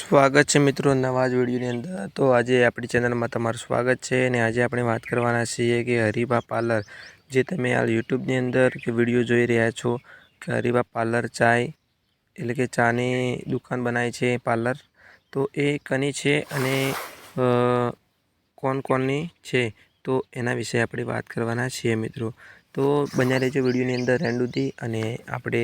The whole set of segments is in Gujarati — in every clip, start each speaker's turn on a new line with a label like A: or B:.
A: સ્વાગત છે મિત્રો નવા જ વિડીયોની અંદર. તો આજે આપણી ચેનલમાં તમારું સ્વાગત છે અને આજે આપણે વાત કરવાના છીએ કે હરિભા પાર્લર. જે તમે આ યુટ્યુબની અંદર કે વીડિયો જોઈ રહ્યા છો કે હરીબા પાર્લર ચાય એટલે કે ચાની દુકાન બનાવી છે પાર્લર. તો એ કની છે અને કોણ કોણની છે? તો એના વિશે આપણે વાત કરવાના છીએ મિત્રો. તો બન્યા રહેજો વિડીયોની અંદર એન્ડ અને આપણે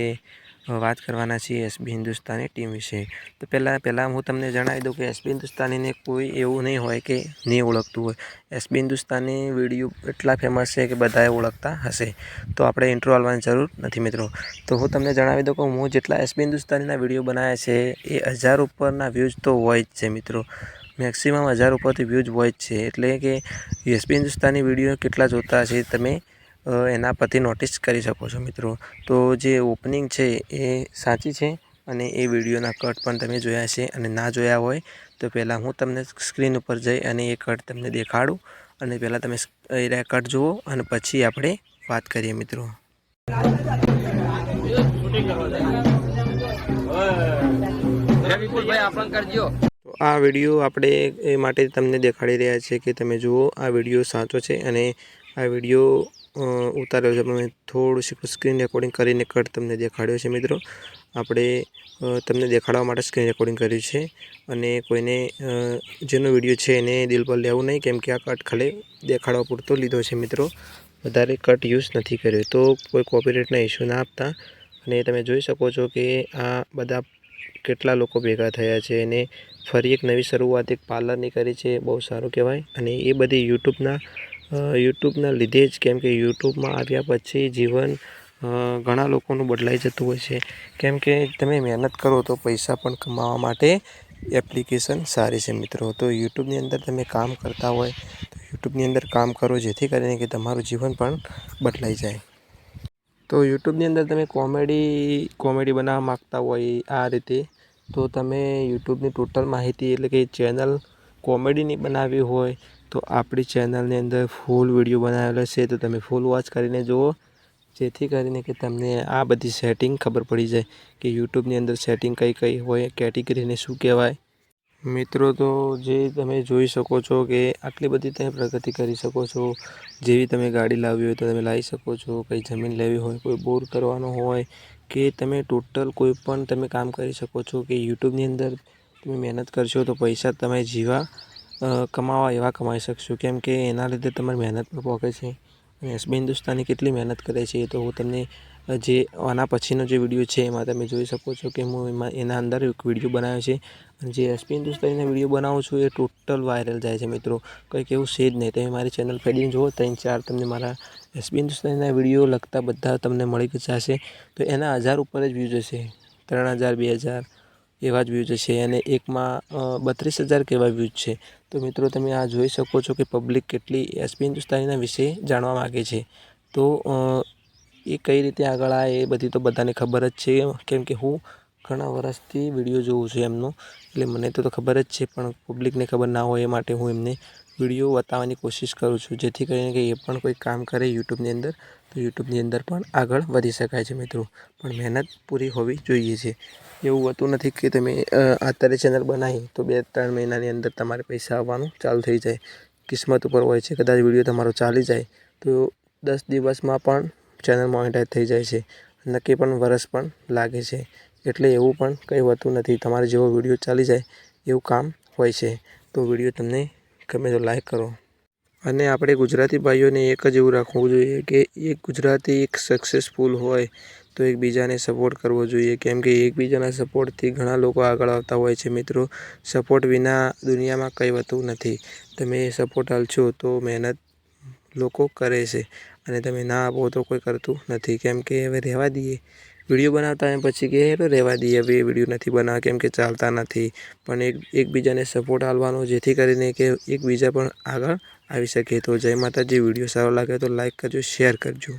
A: વાત કરવાના છીએ એસબી હિન્દુસ્તાની ટીમ વિશે. તો પહેલાં પહેલાં હું તમને જણાવી દઉં કે એસબી હિન્દુસ્તાનીને કોઈ એવું નહીં હોય કે નહીં ઓળખતું હોય. એસબી હિન્દુસ્તાની વીડિયો એટલા ફેમસ છે કે બધાએ ઓળખતા હશે. તો આપણે ઇન્ટ્રો આવવાની જરૂર નથી મિત્રો. તો હું તમને જણાવી દઉં કે હું જેટલા એસબી હિન્દુસ્તાનીના વીડિયો બનાવ્યા છે, એ હજાર ઉપરના વ્યૂઝ તો હોય જ છે મિત્રો. મેક્સિમમ હજાર ઉપરથી વ્યૂઝ હોય જ છે. એટલે કે એસબી હિન્દુસ્તાની વીડિયો કેટલા જોતા છે તમે એના પરથી નોટિસ કરી શકો છો મિત્રો. તો જે ઓપનિંગ છે એ સાચી છે અને એ વિડીયોના કટ પણ તમે જોયા છે અને ના જોયા હોય તો પહેલાં હું તમને સ્ક્રીન ઉપર જઈ અને એ કટ તમને દેખાડું અને પહેલાં તમે એ કટ જુઓ અને પછી આપણે વાત કરીએ મિત્રો. તો આ વીડિયો આપણે એ માટે તમને દેખાડી રહ્યા છે કે તમે જુઓ આ વીડિયો સાચો છે અને આ વીડિયો ઉતાર્યો છે. પણ મેં થોડું સ્ક્રીન રેકોર્ડિંગ કરીને કટ તમને દેખાડ્યો છે મિત્રો. આપણે તમને દેખાડવા માટે સ્ક્રીન રેકોર્ડિંગ કર્યું છે. અને કોઈને જેનો વીડિયો છે એને દિલ પર લેવું નહીં, કેમ કે આ કટ ખાલી દેખાડવા પૂરતો લીધો છે મિત્રો. વધારે કટ યુઝ નથી કર્યો. તો કોઈ કોપીરાઇટના ઇસ્યુ ના આપતા. અને તમે જોઈ શકો છો કે આ બધા કેટલા લોકો ભેગા થયા છે. અને ફરી એક નવી શરૂઆત, એક પાર્લરની કરી છે, બહુ સારું કહેવાય. અને એ બધી યુટ્યુબના યુટ્યુબના લીધે જ કેમ કે યુટ્યુબમાં આવ્યા પછી જીવન ઘણા લોકોનું બદલાઈ જતું હોય છે. કેમ કે તમે મહેનત કરો તો પૈસા પણ કમાવા માટે એપ્લિકેશન સારી છે મિત્રો. તો યુટ્યુબની અંદર તમે કામ કરતા હોય, તો યુટ્યુબની અંદર કામ કરો જેથી કરીને કે તમારું જીવન પણ બદલાઈ જાય. તો યુટ્યુબની અંદર તમે કોમેડી કોમેડી બનાવવા માગતા હોય આ રીતે, તો તમે યુટ્યુબની ટોટલ માહિતી એટલે કે ચેનલ કોમેડીની બનાવી હોય તો આપણી ચેનલની અંદર ફૂલ વીડિયો બનાવેલો છે, તો તમે ફૂલ વોચ કરીને જુઓ. જેથી કરીને કે તમને આ બધી સેટિંગ ખબર પડી જાય કે યુટ્યુબની અંદર સેટિંગ કઈ કઈ હોય કેટેગરીને શું કહેવાય. મિત્રો, તો જે તમે જોઈ શકો છો કે આટલી બધી તમે પ્રગતિ કરી શકો છો. જેવી તમે ગાડી લાવવી હોય તો તમે લાવી શકો છો. કંઈ જમીન લેવી હોય, કોઈ બોર કરવાનો હોય, કે તમે ટોટલ કોઈ પણ તમે કામ કરી શકો છો કે યુટ્યુબની અંદર તમે મહેનત કરશો તો પૈસા તમે જીવા. કમાવા એવા કમાઈ શકશો. કેમ કે એના લીધે તમારી મહેનત પણ પોકે છે. અને એસબી હિન્દુસ્તાની કેટલી મહેનત કરે છે એ તો હું તમને જે આના પછીનો જે વીડિયો છે એમાં તમે જોઈ શકો છો કે હું એમાં, એના અંદર એક વીડિયો બનાવ્યો છે. અને જે એસપી હિન્દુસ્તાનીના વીડિયો બનાવું છું એ ટોટલ વાયરલ જાય છે મિત્રો. કંઈક એવું છે જ નહીં. તમે મારી ચેનલ ફેડીને જુઓ ત્રણ ચાર તમને મારા એસપી હિન્દુસ્તાનીના વીડિયો લગતા બધા તમને મળી જશે. તો એના હજાર ઉપર જ વ્યૂઝ હશે. ત્રણ હજાર, બે હજાર એવા જ વ્યૂઝ છે અને એકમાં બત્રીસ હજાર કેવા વ્યૂઝ છે. તો મિત્રો, તમે આ જોઈ શકો છો કે પબ્લિક કેટલી એસપી હિન્દુસ્તાનીના વિશે જાણવા માગે છે. તો એ કઈ રીતે આગળ આવે એ બધી તો બધાને ખબર જ છે. કેમ કે હું ઘણા વર્ષથી વીડિયો જોઉં છું એમનો. એટલે મને તો ખબર જ છે, પણ પબ્લિકને ખબર ના હોય એ માટે હું એમને વીડિયો બતાવવાની કોશિશ કરું છું. જેથી કરીને કે એ પણ કોઈ કામ કરે યુટ્યુબની અંદર, તો યુટ્યુબની અંદર પણ આગળ વધી શકાય છે મિત્રો. પણ મહેનત પૂરી હોવી જોઈએ છે. એવું હોતું નથી કે તમે અત્યારે ચેનલ બનાવી તો બે ત્રણ મહિનાની અંદર તમારે પૈસા આવવાનું ચાલુ થઈ જાય. કિસ્મત ઉપર હોય છે, કદાચ વીડિયો તમારો ચાલી જાય, તો દસ દિવસમાં પણ ચેનલ મોનિટાઈઝ થઈ જાય છે. નક્કી પણ વરસ પણ લાગે છે. એટલે એવું પણ કંઈ હોતું નથી. તમારે જેવો વીડિયો ચાલી જાય એવું કામ હોય છે. તો વીડિયો તમને ગમે તો લાઈક કરો. અને આપણે ગુજરાતી ભાઈઓને એક જ એવું રાખવું જોઈએ કે એક ગુજરાતી એક સક્સેસફુલ હોય તો એકબીજાને સપોર્ટ કરવો જોઈએ. કેમ કે એકબીજાના સપોર્ટથી ઘણા લોકો આગળ આવતા હોય છે. મિત્રો સપોર્ટ વિના દુનિયામાં કંઈ હોતું નથી. તમે સપોર્ટ આલશો તો મહેનત લોકો કરે છે. અને તમે ના આપો તો કોઈ કરતું નથી. કેમ કે હવે રહેવા દઈએ. વીડિયો બનાવતા એમ પછી કે હેલો રહેવા દઈએ, હવે વીડિયો નથી બનાવવા, કેમ કે ચાલતા નથી. પણ એક, એકબીજાને સપોર્ટ આપવાનો, જેથી કરીને કે એકબીજા પણ આગળ આવી શકે. તો જય માતાજી, વીડિયો સારો લાગે તો લાઈક કરજો શેર કરજો.